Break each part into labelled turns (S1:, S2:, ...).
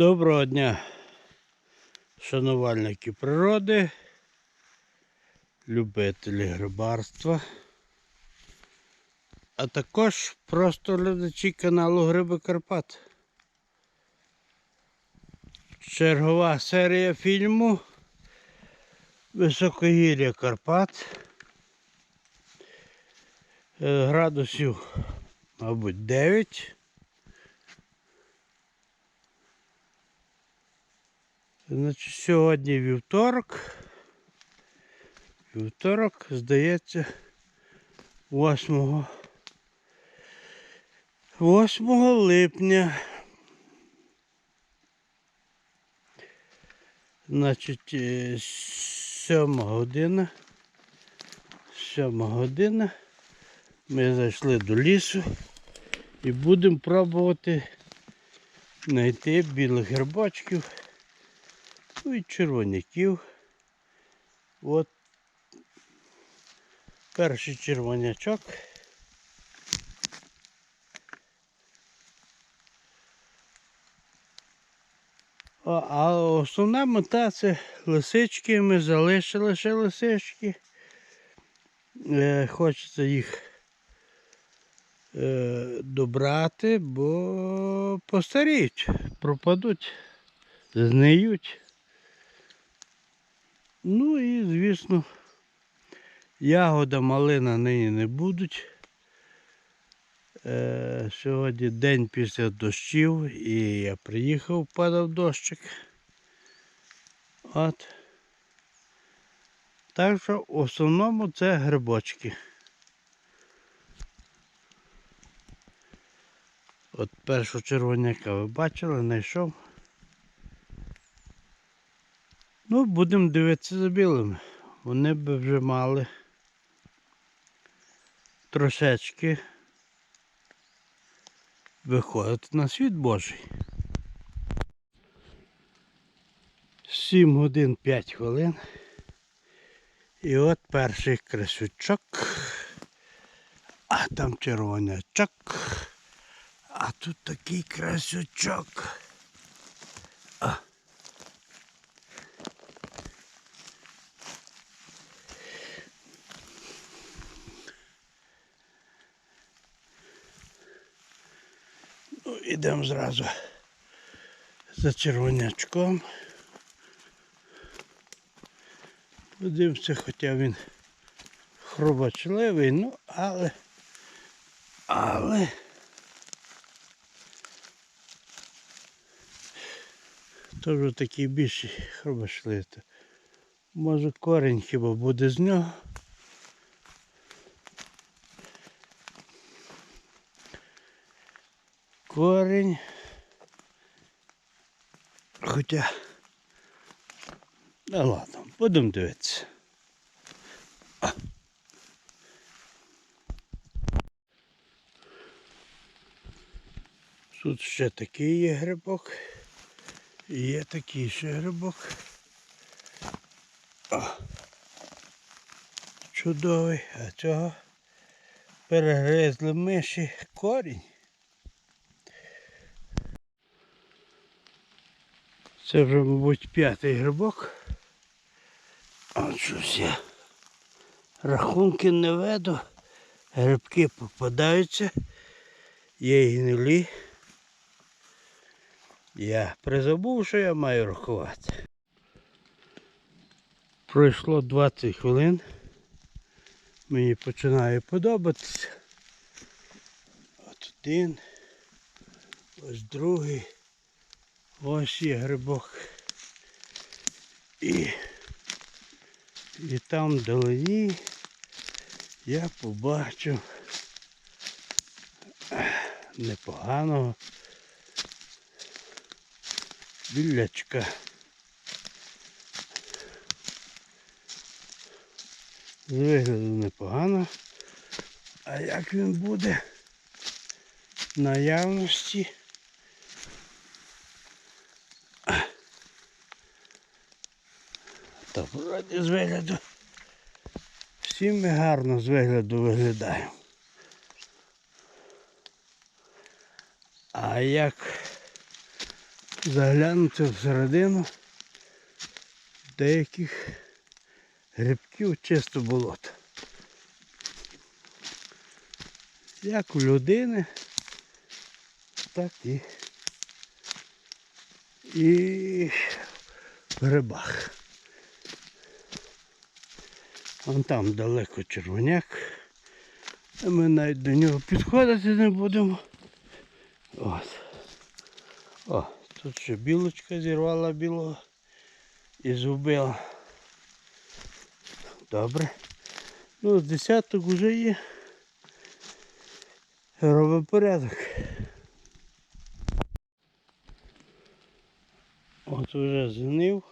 S1: Доброго дня, шанувальники природи, любителі грибарства, а також просто глядачі каналу Гриби Карпат. Чергова серія фільму Високогір'я Карпат. Градусів, мабуть, 9. Значить, сьогодні вівторок. Вівторок, здається, 8 8 липня. Значить, е, 7 година. 7 година. Ми зайшли до лісу і будемо пробувати знайти білих грибочків. Ну і червоняків. От перший червонячок. А, основна мета це лисички. Ми залишили ще лисички. Е, хочеться їх е, добрати, бо постаріють, пропадуть, згниють. Ну і, звісно, ягода малина нині не будуть. Е, сьогодні день після дощів і я приїхав, падав дощик. От. Так що в основному це грибочки. От першого червоняка ви бачили, знайшов. Ну, будемо дивитися за білими. Вони б вже мали трошечки виходити на світ Божий. 7 годин 5 хвилин. І от перший красючок. А там червонячок. А тут такий красючок. Ідемо зразу за червонячком. Подивимося, хоча він хробачливий, ну але, але вже такий більший хробачливий. Може корінь хіба буде з нього. Корінь. Хоча. Ну ладно, будемо дивитися. Тут ще такий є грибок. І є такий ще грибок. О. Чудовий, а цього перегризли миші корінь. Це вже, мабуть, п'ятий грибок. От щось я рахунки не веду. Грибки попадаються. Є гнилі. Я призабув, що я маю рахувати. Пройшло 20 хвилин. Мені починає подобатися. От один. Ось другий. Ось є грибок. І, і там вдалині я побачив непоганого білячка. З вигляду непогано. А як він буде наявності? Та вроді з вигляду. Всі ми гарно з вигляду виглядаємо. А як заглянути всередину деяких грибків чисто болота. Як у людини, так і, і в грибах. Вон там далеко червоняк. Ми навіть до нього підходити не будемо. От. О, тут ще білочка зірвала білого і зубила. Добре. Ну, десяток вже є. Робимо порядок. От вже згнив.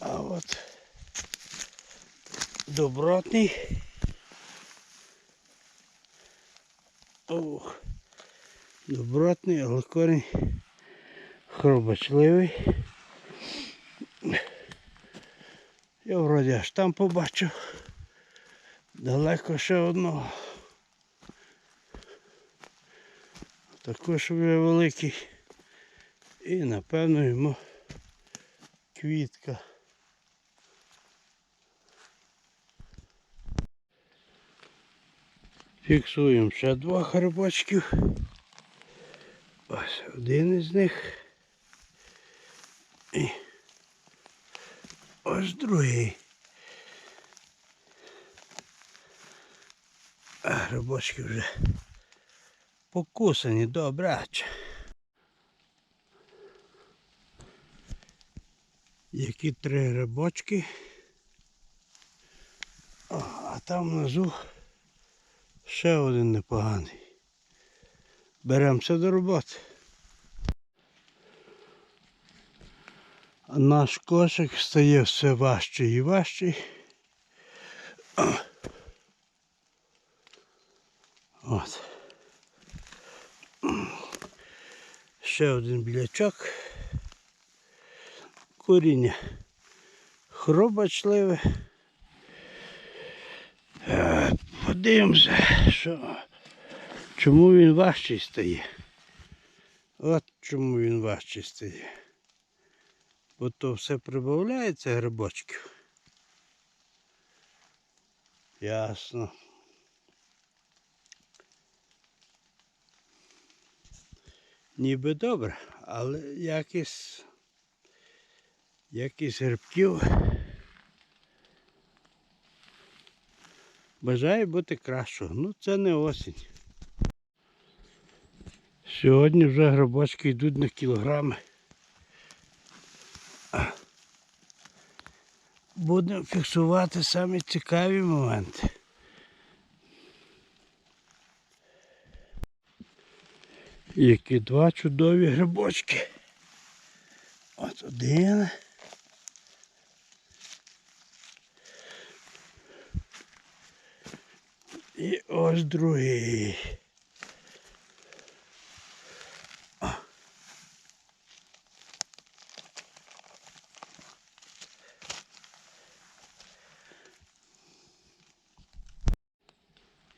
S1: А от добротний. Ох, добротний, але корінь хробачливий. Я вроді аж там побачив. Далеко ще одного. Також вже великий. І напевно йому квітка. Фіксуємо ще два хребочків. Ось один із них. І ось другий. А грибочки вже покусані добряче. Які три грибочки. О, а там внизу ще один непоганий. Беремося до роботи. Наш кошик стає все важчий і важчий. От. Ще один білячок. Коріння хробачливе. Е, Подивимося, що, чому він важчий стає. От чому він важчий стає. Бо то все прибавляється грибочків. Ясно. Ніби добре, але якість, якість грибків бажає бути кращого. Ну це не осінь. Сьогодні вже грибочки йдуть на кілограми. Будемо фіксувати самі цікаві моменти. Які два чудові грибочки. От один. І ось другий.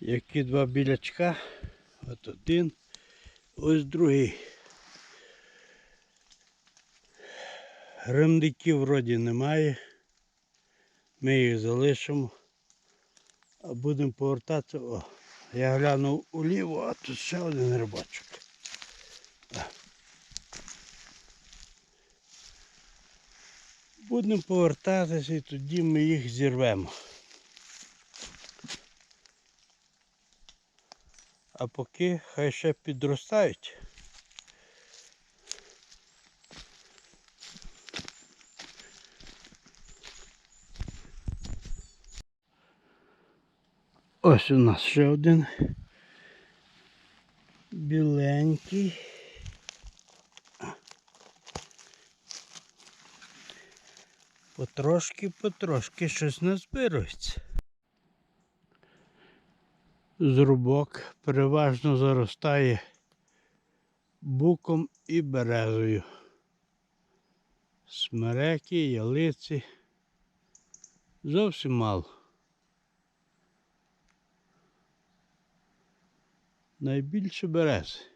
S1: Які два білячка. От один, ось другий. Гримдиків вроді немає. Ми їх залишимо. Будемо повертатися. О, я глянув уліво, а тут ще один рибачок. Будемо повертатися і тоді ми їх зірвемо. А поки хай ще підростають. Ось у нас ще один біленький. Потрошки, потрошки щось назбирується. Зрубок переважно заростає буком і березою. Смереки, ялиці. Зовсім мало. найбільше берез.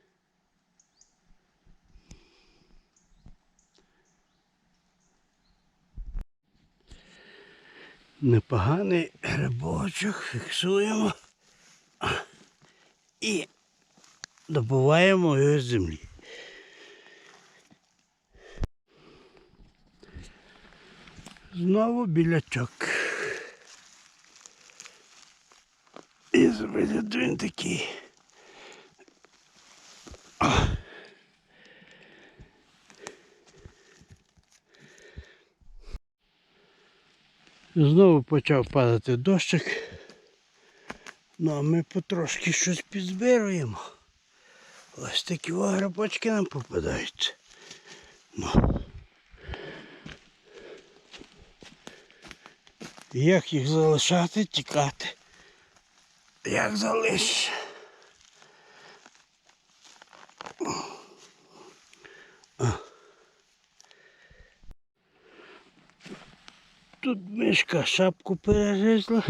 S1: Непоганий рибочок фіксуємо і добуваємо його з землі. Знову білячок. І зробить він такий. Знову почав падати дощик. Ну а ми потрошки щось підзбируємо. Ось такі грибочки нам попадаються. Ну. Як їх залишати, тікати? Як залиш? Тут мишка шапку перегризла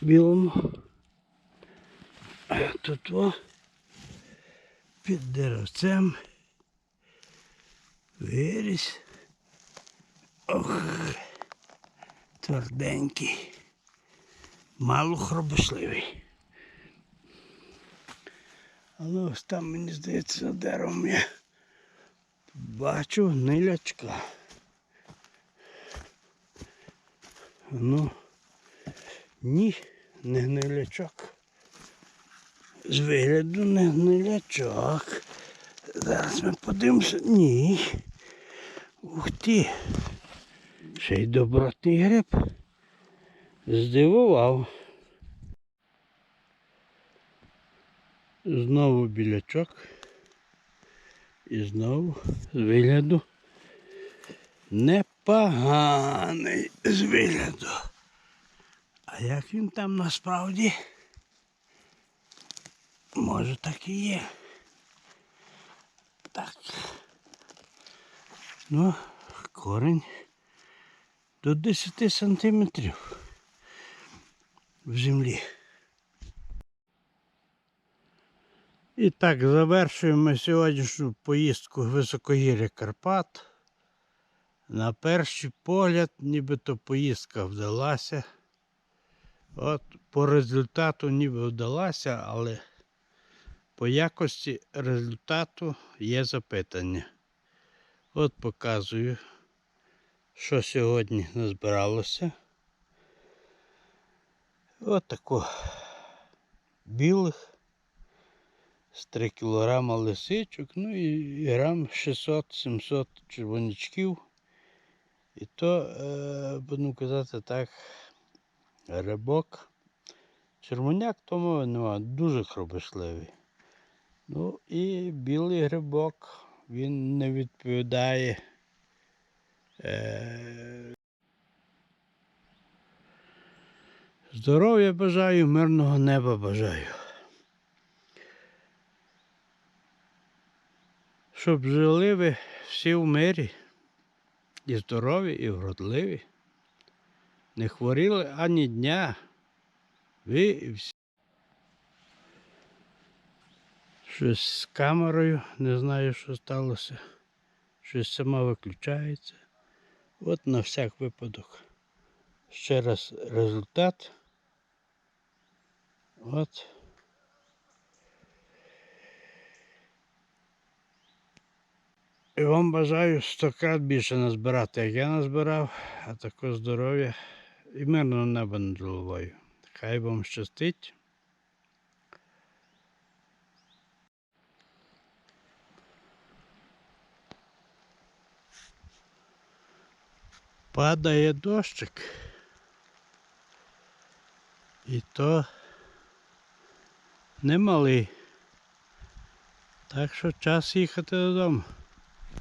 S1: білому. Тут о, під деревцем виріс. Ох, тверденький, мало хробошливий. Але ось там, мені здається, за деревом я бачу гнилячка. Ну, ні, не гнилячок. З вигляду не гнилячок. Зараз ми подивимося. Ні. Ух ти. Ще й добротний гриб. Здивував. Знову білячок. І знову з вигляду непоганий з вигляду. А як він там насправді? Може так і є. Так. Ну, корень до 10 сантиметрів в землі. І так, завершуємо сьогоднішню поїздку в високогір'я Карпат. На перший погляд, нібито поїздка вдалася. От по результату ніби вдалася, але по якості результату є запитання. От показую, що сьогодні назбиралося. От тако білих з 3 кілограма лисичок, ну і грам 600-700 червонячків. І то, е, будемо казати так, рибок. Червоняк тому нема, дуже хробишливий. Ну і білий грибок, він не відповідає. Е, Здоров'я бажаю, мирного неба бажаю. Щоб жили ви всі в мирі, і здорові, і вродливі. Не хворіли ані дня. Ви і всі. Щось з камерою, не знаю, що сталося. Щось сама виключається. От на всяк випадок. Ще раз результат. От. І вам бажаю 100 крат більше назбирати, як я назбирав, а також здоров'я і мирного неба над головою. Хай вам щастить. Падає дощик. І то немалий. Так що час їхати додому.